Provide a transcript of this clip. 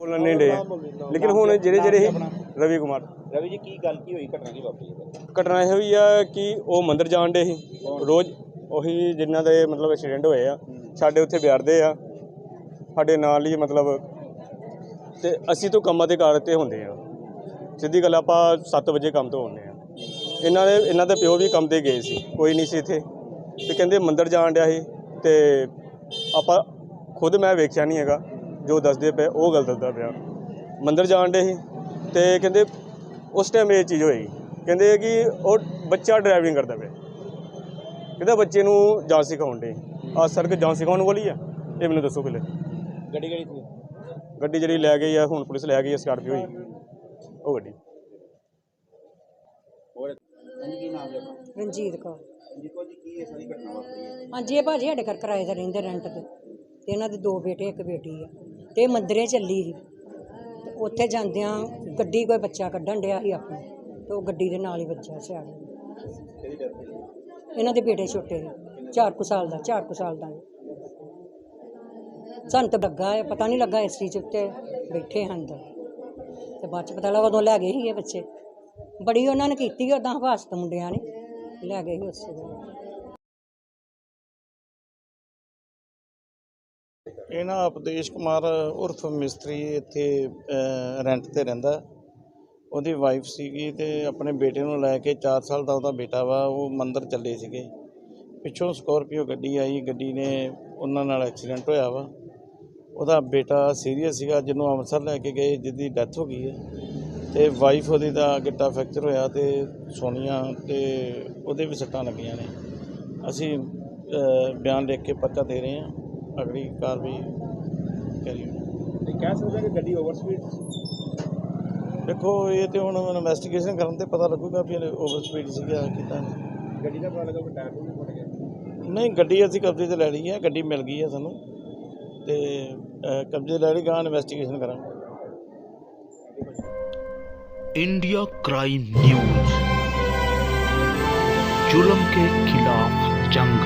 ਬੋਲਣ ਨਹੀਂ ਡੇ। ਲੇਕਿਨ ਹੁਣ ਜਿਹੜੇ ਜਿਹੜੇ ਰਵੀ ਕੁਮਾਰ। ਰਵੀ ਜੀ ਕੀ ਗੱਲ ਕੀ ਹੋਈ ਘਟਨਾ ਕੀ ਵਾਪਰੀ ਹੈ? ਘਟਨਾ ਇਹ ਹੋਈ ਆ ਕਿ ਉਹ ਮੰਦਿਰ ਜਾਣ ਡੇ ਸੀ। ਰੋਜ਼ ਉਹੀ ਜਿਨ੍ਹਾਂ ਦੇ ਮਤਲਬ ਐਕਸੀਡੈਂਟ ਹੋਏ ਆ। ਸਾਡੇ ਉੱਥੇ ਬਿਆਰਦੇ ਆ। ਸਾਡੇ ਨਾਲ ਹੀ ਮਤਲਬ ਤੇ ਅਸੀਂ ਤੋਂ ਕੰਮਾਂ ਦੇ ਕਾਰ ਤੇ ਹੁੰਦੇ ਆ। ਸਿੱਧੀ ਗੱਲ ਆਪਾਂ 7 ਵਜੇ ਕੰਮ ਤੋਂ ਆਉਂਦੇ ਆ। ਇਹਨਾਂ ਦੇ ਇਹਨਾਂ ਦੇ ਪਿਓ ਵੀ ਕੰਮ ਤੇ ਗਏ ਸੀ। ਕੋਈ ਨਹੀਂ ਸੀ ਇੱਥੇ। ਤੇ ਕਹਿੰਦੇ ਮੰਦਿਰ ਜਾਣ ਡਿਆ ਸੀ ਤੇ ਆਪਾਂ ਖੁਦ ਮੈਂ ਵੇਖਿਆ ਨਹੀਂ ਹੈਗਾ। ਜੋ ਦੱਸਦੇ ਪਏ ਉਹ ਗੱਲ ਦੱਸਦਾ ਪਿਆ। ਮੰਦਿਰ ਜਾਣ ਡੇ ਸੀ ਤੇ ਕਹਿੰਦੇ ਉਸ ਟਾਈਮ ਇਹ ਚੀਜ਼ ਹੋਈ ਕਹਿੰਦੇ ਕਿ ਉਹ ਬੱਚਾ ਡਰਾਈਵਿੰਗ ਕਰਦਾ ਪਿਆ। ਕਹਿੰਦਾ ਬੱਚੇ ਨੂੰ ਜਾਂਚ ਸਿਖਾਉਣ ਡੇ ਆ ਸੜਕ ਜਾਂਚ ਸਿਖਾਉਣ ਵਾਲੀ ਆ। ਇਹ ਮੈਨੂੰ ਦੱਸੋ ਪਹਿਲੇ। ਗੱਡੀ ਕਿਹੜੀ ਸੀ? ਗੱਡੀ ਜਿਹੜੀ ਲੈ ਗਈ ਆ ਹੁਣ ਪੁਲਿਸ ਲੈ ਗਈ ਆ ਸਕਾਰਪੀਓ ਹੀ ਉਹ ਗੱਡੀ। ਹੋਰ? ਹਾਂਜੀ ਕੀ ਨਾਮ ਹੈ ਆਪਣਾ? ਰਣਜੀਤ ਕੌਰ ਜੀਕੋ ਜੀ ਕੀ ਇਹ ਸਾਰੀ ਘਟਨਾ ਵਾਪਰੀ ਹੈ? ਹਾਂਜੀ ਇਹ ਭਾਜੀ ਸਾਡੇ ਘਰ ਕਿਰਾਏ ਤੇ ਰਹਿੰਦੇ ਰੈਂਟ ਤੇ। ਤੇ ਇਹਨਾਂ ਦੇ ਦੋ ਬੇਟੇ ਇੱਕ ਬੇਟੀ ਆ। ਇਹ ਮੰਦਰੇ ਚੱਲੀ ਸੀ। ਤੇ ਉੱਥੇ ਜਾਂਦਿਆਂ ਗੱਡੀ ਕੋਈ ਬੱਚਾ ਕੱਢਣ ਡਿਆ ਸੀ ਆਪਣਾ। ਤੇ ਉਹ ਗੱਡੀ ਦੇ ਨਾਲ ਹੀ ਵੱਜਾ ਸਿਆੜ ਇਹਨਾਂ ਦੇ ਬੇਟੇ ਛੋਟੇ ਸੀ ਚਾਰ ਕੁ ਸਾਲ ਦਾ, ਚਾਰ ਕੁ ਸਾਲ ਦਾ ਸਾਨੂੰ ਤਾਂ ਲੱਗਾ ਹੈ। ਪਤਾ ਨਹੀਂ ਲੱਗਾ ਇਸ ਚੀਜ਼ ਉੱਤੇ ਬੈਠੇ ਹਨ ਅੰਦਰ ਤੇ ਬਾਅਦ ਚ ਪਤਾ ਲੱਗਾ ਉਦੋਂ ਲੈ ਗਏ ਸੀ ਇਹ ਬੱਚੇ। ਬੜੀ ਉਹਨਾਂ ਨੇ ਕੀਤੀ ਉਦਾਂ ਹਵਾਸਤ ਮੁੰਡਿਆਂ ਨੇ। ਲੈ ਗਏ ਸੀ ਉਸੇ ਵੇਲੇ। ਇਹ ਨਾ ਉਪਦੇਸ਼ ਕੁਮਾਰ ਉਰਫ ਮਿਸਤਰੀ ਇੱਥੇ ਰੈਂਟ ਤੇ ਰਹਿੰਦਾ। ਉਹਦੀ ਵਾਈਫ ਸੀਗੀ ਤੇ ਆਪਣੇ ਬੇਟੇ ਨੂੰ ਲੈ ਕੇ 4 ਸਾਲ ਦਾ ਉਹਦਾ ਬੇਟਾ ਵਾ, ਉਹ ਮੰਦਰ ਚੱਲੇ ਸੀਗੇ। ਪਿੱਛੋਂ ਸਕੋਰਪੀਓ ਗੱਡੀ ਆਈ, ਗੱਡੀ ਨੇ ਉਹਨਾਂ ਨਾਲ ਐਕਸੀਡੈਂਟ ਹੋਇਆ ਵਾ। ਉਹਦਾ ਬੇਟਾ ਸੀਰੀਅਸ ਸੀਗਾ, ਜਿਹਨੂੰ ਅੰਮ੍ਰਿਤਸਰ ਲੈ ਕੇ ਗਏ, ਜਿਹਦੀ ਡੈਥ ਹੋ ਗਈ ਹੈ। ਤੇ ਵਾਈਫ ਉਹਦੀ ਦਾ ਗਿੱਟਾ ਫ੍ਰੈਕਚਰ ਹੋਇਆ ਤੇ ਸੋਨੀਆ ਤੇ ਉਹਦੇ ਵੀ ਸੱਟਾਂ ਲੱਗੀਆਂ ਨੇ। ਅਸੀਂ ਬਿਆਨ ਲਿਖ ਕੇ ਪੱਕਾ ਦੇ ਰਹੇ ਹਾਂ। ਅਗਲੀ ਕਾਰਵਾਈ ਕਰੀ ਤੇ ਕਹਿ ਸਕਦੇ ਕਿ ਗੱਡੀ ਓਵਰ ਸਪੀਡ ਦੇਖੋ ਇਹ ਤੇ ਹੁਣ ਇਨਵੈਸਟੀਗੇਸ਼ਨ ਕਰਨ ਤੇ ਪਤਾ ਲੱਗੂਗਾ ਵੀ ਓਵਰ ਸਪੀਡ ਸੀਗਾ ਕਿਦਾਂ ਗੱਡੀ ਦਾ ਪਤਾ ਲੱਗਾ ਕਿ ਟਾਇਰ ਵੀ ਫਟ ਗਿਆ ਨਹੀਂ ਗੱਡੀ ਅਸੀਂ ਕਬਜ਼ੇ 'ਤੇ ਲੈ ਲਈ ਹੈ ਗੱਡੀ ਮਿਲ ਗਈ ਹੈ ਸਾਨੂੰ ਤੇ ਅਹ, ਕਬਜ਼ੇ ਲੈ ਲਈ ਗਾਂ ਇਨਵੈਸਟੀਗੇਸ਼ਨ ਕਰਾਂਗੇ इंडिया क्राइम न्यूज जुल्म के खिलाफ जंग